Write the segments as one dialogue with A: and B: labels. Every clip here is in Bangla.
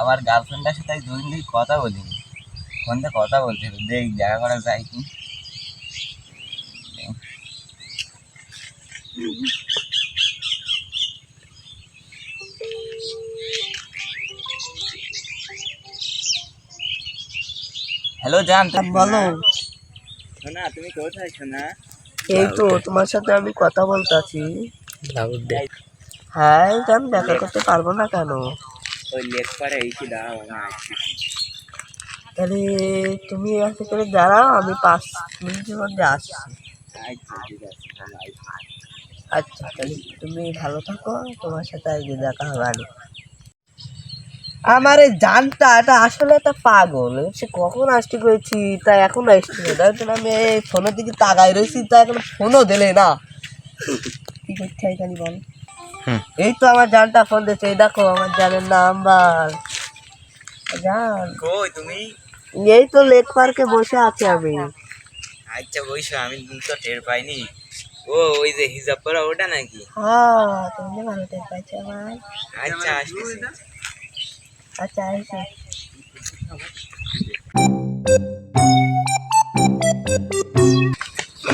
A: আমার গার্লফ্রেন্ডের সাথে দুদিন থেকে কথা বলিনি। ফোনতে কথা বলছিল দেখ দেখা করা যায় কি। হ্যালো জান তুমি?
B: বলো।
A: শোনা তুমি কোথায় শোনা
B: এই তো তোমার সাথে আমি কথা বলতেছি। হ্যাঁ আমি দেখা করতে পারব না কেন?
A: ওই এই কি দাঁড়াও না
B: তাহলে তুমি করে দাঁড়াও আমি পাঁচ মিনিটের মধ্যে আসছি।
A: আচ্ছা তাহলে আইসো।
B: আচ্ছা তাহলে তুমি ভালো থাকো তোমার সাথে আজকে দেখা হবে আমার এই জানটা এটা আসলে একটা পাগল সে কখন আসতে করেছি তা এখন আসছে না। তাই আমি এই ফোনের দিকে তাকাই রয়েছি তা এখন ফোনও দিলে না। কি করতে হয় জানি বল। এই তো আমার জানটা ফোন দিচ্ছে দেখো আমার জানের নাম্বার। জান।
A: কই তুমি?
B: এই তো লেক পার্কে বসে আছি আমি।
A: আচ্ছা বইসো আমি তো টের পাইনি। ও ওই যে হিজাব পরা ওটা নাকি?
B: হ্যাঁ তুমি ভালো টের পাইছো আমার।
A: আচ্ছা আসতেছি।
B: আচ্ছা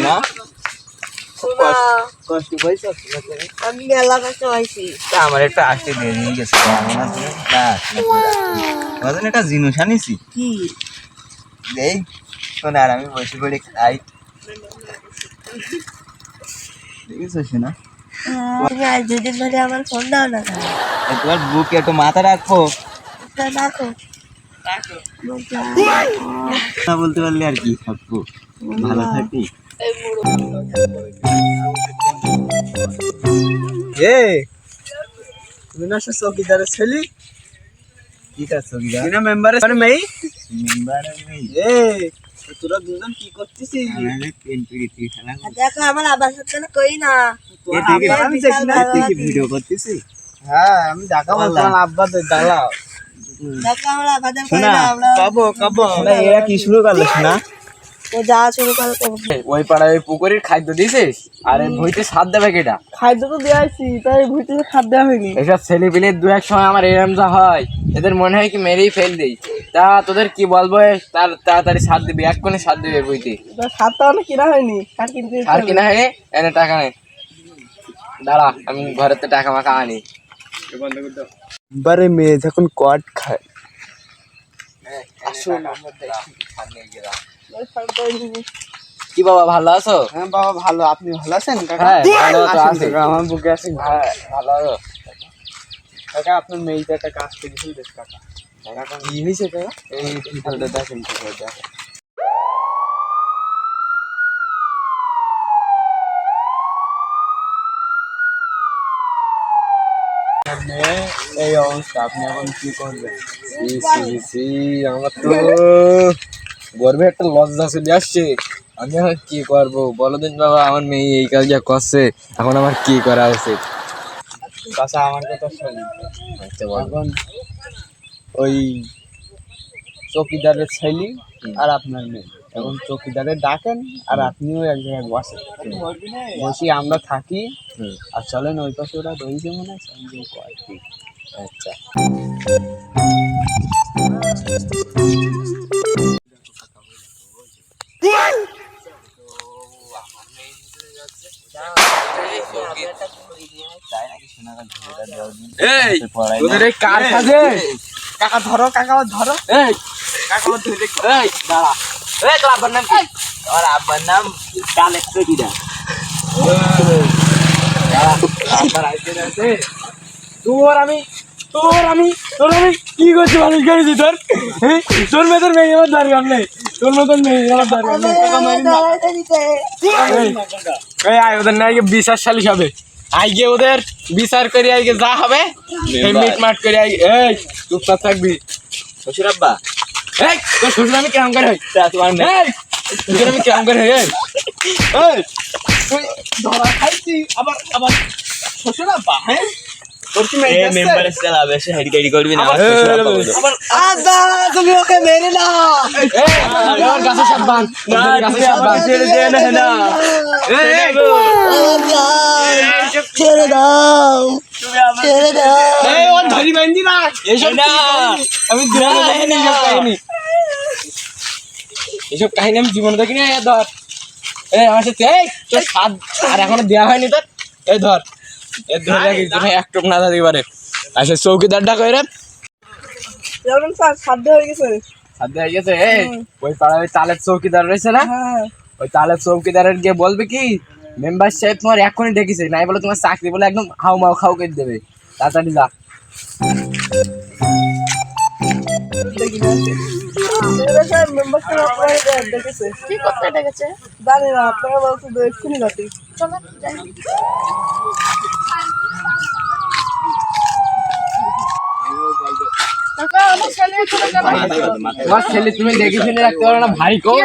A: না
B: শোনা
A: কষ্ট
B: আমি মেলা
A: আমার একটা আসতে গেছে। একটা জিনিস আনিছি।
B: কি?
A: শোনা আর আমি বসে পড়ে খাই। দেখেছ শোনা
B: দুদিন ধরে আমার ফোন দাও না
A: তোমার বুকে একটু মাথা রাখো।
B: রাখো।
A: না বলতে পারলে আর কি থাকব ভালো থাকি।
B: এ তুমি না চৌকিদারের ছেলে?
A: কি কাজ সবিদা
B: না মেম্বারের মেয়ে?
A: মেম্বার নেই
B: এ তোরা দুজন কি করতেছিস? দেখো আমার আবার সাথে কই না।
A: ভিডিও করতেছিস
B: হ্যাঁ আমি দেখা
A: বলতে আমার
B: আব্বা দাঁড়াও আবাদের কই
A: শোনা কবো কবো। এরা কি শুরু করল শোনা?
B: ও যা শুরু করে
C: ওই পাড়ায় ওই পুকুরের খাদ্য দিছিস আর এই ভুইতে সাত দেবে কেটা
B: খাদ্য তো দিয়েছি তাই ভুইতে খাদ্য দেওয়া হয়নি।
C: এসব ছেলে পিলে দু এক সময় আমার এরম যা হয় এদের মনে হয় কি মেরেই ফেল দিই। তা তোদের কি বলব তার তাড়াতাড়ি সাত দিবি এক কোণে সাত দিবে বুঝতে
B: সাতটা অনেক কিনা হয়নি আর কিনতে
C: আর কিনা হয় এনে টাকা নেই দাঁড়া আমি ঘরের তো টাকা মাখা আনি।
B: বারে মেয়ে যখন কট খায়
C: কি বাবা ভালো আছো?
B: হ্যাঁ বাবা ভালো। আপনি ভালো আছেন? কাকা?
C: হ্যাঁ ভালো আছি।
B: আমার বুকে আসেন
C: হ্যাঁ ভালো আছো?
B: কাকা আপনার মেয়েটা একটা কাজ করেছিল বেশ কাকা? কাকা কি হয়েছে কাকা?
C: এই ভিডিওটা দেখেন দেখেন।
B: এই অবস্থা আপনি এখন কি করবেন?
C: আমার তো গর্বে একটা লজ্জা চলে আসছে। আমি এখন কি করব? বলো দিন বাবা আমার মেয়ে এই কাজটা করছে এখন আমার কি করা উচিত?
B: কাকা আমার কথা শুনুন
C: আচ্ছা
B: এখন ওই চৌকিদারের ছেলে আর আপনার মেয়ে। এখন চৌকিদারে ডাকেন আর আপনিও এক জায়গায় বসেন। বসি আমরা থাকি আর চলেন ওই পাশে ওরা রয়েছে মনে হয়
C: আচ্ছা।
B: কাকা ধরো কাকা ধরো।
C: কাকা দাঁড়া। এই তোর আব্বার নাম কি
A: আব্বার নাম কালেক চকিদা
C: আব্বার তোর আমি তোর আমি তোর আমি কি করছি মানুষ করেছি তোর? হ্যাঁ? তোর মেয়েদের মেয়ে আমার দরকার নেই। তোর মতন মেয়ে আমার দরকার নেই। আয় ওদের না বিচার সালিশ হবে। আইগে ওদের বিচার করে আইগে যা হবে। এই মিট মাট করে আইগে। এই চুপচাপ থাকবি।
A: শ্বশুর আব্বা।
C: এই তোর শ্বশুর আমি কেমন করে হই?
A: তোমার
C: এই তোর আমি কেমন করে হই? এই এই, তুই ধরা খাইছি আবার আবার শ্বশুর আব্বা হ্যাঁ?
A: ছেড়ে
B: দাও। দাও।
C: ধরি না। এসব কাহিনী? আমি জীবনে দেখিনি এসব কাহিনী। এসব কাহিনী আমি জীবনে দেখিনি এই ধর। এই আমার সাথে এই তোর স্বাদ আর এখনও দেওয়া হয়নি তোর এই ধর। এক টোপ না পারে। আচ্ছা চৌকিদারটা কই রে?
B: সাধ্য হয়ে গেছে।
C: সাথে হয়ে গেছে? এই ওই পাড়ায় চৌকিদার রয়েছে না?
B: হ্যাঁ।
C: ওই তালের চৌকিদারের গিয়ে বলবে কি মেম্বার সাহেব তোমার এক্ষুনি ডেকেছে নাই বলে তোমার চাকরি বলে একদম হাউ মাউ খাও করে দেবে। তাড়াতাড়ি যা।
D: কি করতে ডেকেছে?
B: জানি না আপনারা এক্ষুনি যাতে
D: চলো যাই কাকা আমার ছেলে চলে গেল
C: তোমার ছেলে তুমি দেখে শুনে রাখতে পারো না ভারী করো?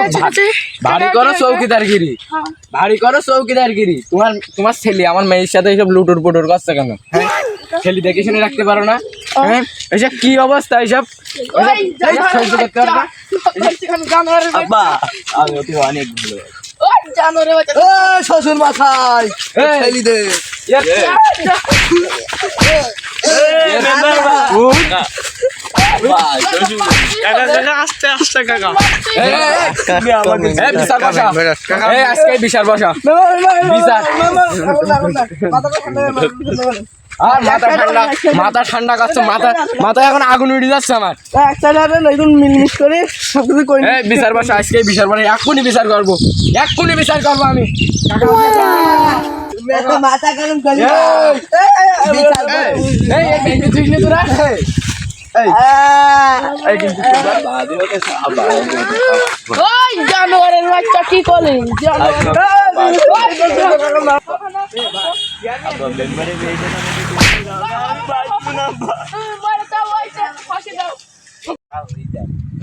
C: ভারী চৌকিদারগিরি।
D: হ্যাঁ।
C: ভারী করো চৌকিদারগিরি। তোমার তোমার ছেলে আমার মেয়ের সাথে এইসব লুটুর পুটুর করছে কেন? হ্যাঁ? ছেলে দেখে শুনে রাখতে পারো না? হ্যাঁ? এইসব কি অবস্থা এইসব?
A: আব্বা আমি ওকে অনেক ভালো
B: শ্বশুর মাথায়।
C: বিচার বসা বিচার আর মাথা ঠান্ডা মাথা ঠান্ডা করছে মাথা মাথা এখন আগুন উঠে যাচ্ছে আমার
B: একটা একদম মিলমিশ করে সব কিছু করে
C: এই বিচার বসা আজকে বিচার বসা এক্ষুনি বিচার করব এক্ষুনি বিচার করব আমি
B: মাথা গরম করে
C: এই,
B: বিচার করো।
C: এই, এই, এই, এই, তুই নে তোরা? এই, এই কিন্তু
D: ওই জানোয়ারের বাচ্চা কি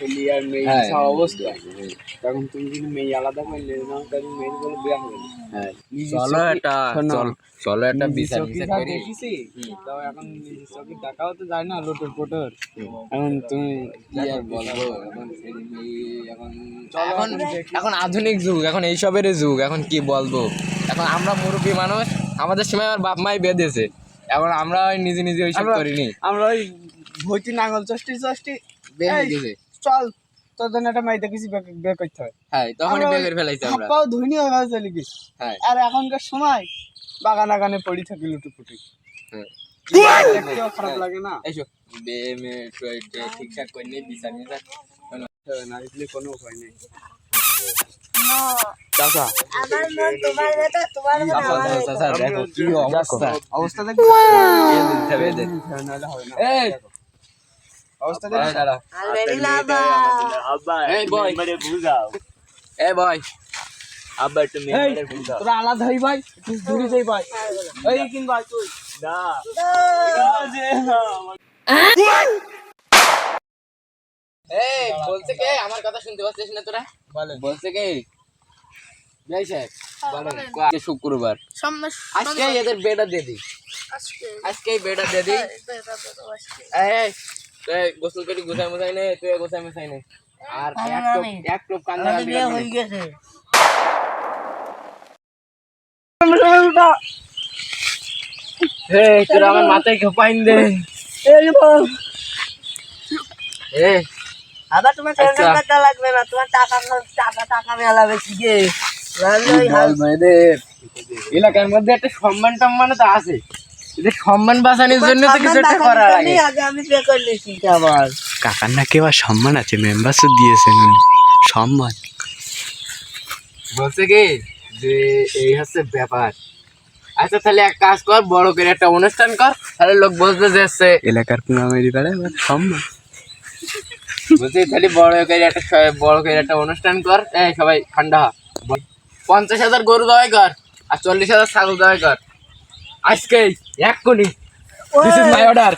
E: ছেলে আর মেয়ে। অবস্থা তখন তুমি যদি মেয়ে আলাদা করলে না তখন মেয়ের বলে বিয়া হবে
C: হ্যাঁ চলো
E: শোনো,
C: চল চলো একটা বিচার বিচার করি
E: তাও এখন দেখাও তো যায় না লোটর পোটর এখন তুমি
C: কি আর বলব এখন এখন এখন এখন আধুনিক যুগ এখন এইসবের যুগ এখন কি বলব এখন আমরা মুরব্বী মানুষ আমাদের সময় আমার বাপ মাই বেঁধেছে এখন আমরা ওই নিজে নিজে ওইসব করিনি।
E: আমরা ওই ভর্তি নাঙ্গল চষ্টি চষ্টি
C: বেঁধে দিয়েছে।
E: চল তোর জন্য একটা দেখেছি বিয়ে- বিয়ে করতে হয়
C: হ্যাঁ তখনই বের করে ফেলাইছি আমরা
E: হাপ্পাও ধনী হয়ে চলে গেছি
C: হ্যাঁ
E: আর এখনকার সময় বাগান আগানে পড়ি থাকি লুটুপুটি
C: হ্যাঁ
E: খারাপ লাগে না
C: মে ঠিকঠাক করে নিয়ে বিচার বিচার
E: না কোনো উপায় নেই
C: চাচা
B: আমার মন তোমার মতো তোমার মতো আমার
C: দেখো কি অবস্থা
E: অবস্থা দেখো
C: বেঁধে দিতে হবে, বেঁধে।
E: নাহলে হবে না
C: এই
E: অবস্থা
C: এই
E: দেখো
C: দাঁড়া
B: আলবেরি লাভা।
A: আব্বা
C: এই boy।
A: মেরে বুঝাও
C: এই বয়
A: আব্বা একটু
E: এই
A: মেরে বুঝাও
E: তোরা আলাদা হই ভাই। তুই দূরে যাই ভাই। এই কিন ভাই তুই।
A: না।
C: এই বলছে কে? আমার কথা শুনতে পাচ্ছিস না তোরা? বলে। বলছে কে? ভাই সাহেব আজকে শুক্রবার। আজকে এদের বেটা দিয়ে দিই।
D: আজকে।
C: আজকে বেটা দিয়ে দিই। এই, তুই গোসল করে গোসাই মোসাই নে তুই গোসাই মোসাই নে। আর এক টোপ এক টোপ কান্দা
B: বিয়ে হয়ে গেছে।
C: এই তোরা আমার মাথায় খোপাইন দে।
B: এই বল।
C: এ
B: আবার তোমার টেনশন
C: আচ্ছা।
B: করতে লাগবে না তোমার টাকা টাকা টাকা মেলা বেশি গে।
C: এলাকার মধ্যে একটা সম্মান টম্মান তো আছে। সম্মান বাঁচানোর জন্য তো কিছু একটা করা লাগে।
B: আমি আবার।
F: কাকার নাকি আবার সম্মান আছে মেম্বারসও দিয়েছেন উনি। সম্মান।
C: বলছে কি যে এই হচ্ছে ব্যাপার। আচ্ছা তাহলে এক কাজ কর বড় করে একটা অনুষ্ঠান কর তাহলে লোক বুঝবে যে হচ্ছে
F: এলাকার পুনামেরি পাড়ায় সম্মান।
C: বলছি তাহলে বড় করে একটা বড় করে একটা অনুষ্ঠান কর এই সবাই ঠান্ডা হ। পঞ্চাশ হাজার গরু দাওয়াই কর আর চল্লিশ হাজার ছাগল দাওয়াই কর। আজকেই এক কোটি দিস ইজ মাই অর্ডার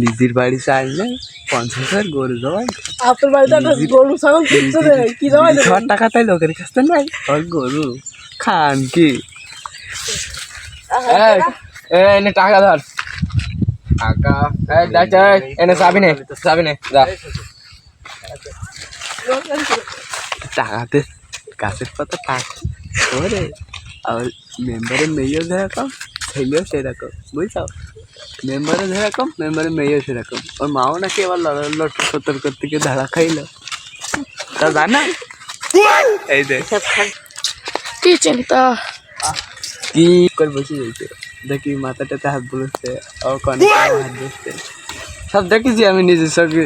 F: নিজের বাড়ি চাইলে পঞ্চাশ হাজার গরু জমাই
D: আপনার বাড়িতে একটা গরু ছাগল কিনতে দেয় কি জমা দেবে?
F: ছ টাকা তাই লোকের কাছ থেকে নাই ওর গরু খান কি?
C: এনে টাকা ধর। টাকা? এই দেখ এনে চাবি নে চাবি নে যা।
F: টাকাতে গাছের পাতা টাকা ওরে আর মেম্বারের মেয়েও যেরকম ছেলেও সেরকম বুঝছ? মেম্বারও যেরকম মেম্বারের মেয়েও সেরকম। ওর মাও নাকি এবার লড়াই লটর সতর করতে গিয়ে ধারা খাইলো। তা জানা? এই দেখ।
D: কি চিন্তা?
F: কি করে বসে যাইছে দেখি মাথাটাতে হাত বলেছে ও কনে হাত বসছে সব দেখেছি আমি নিজের চোখে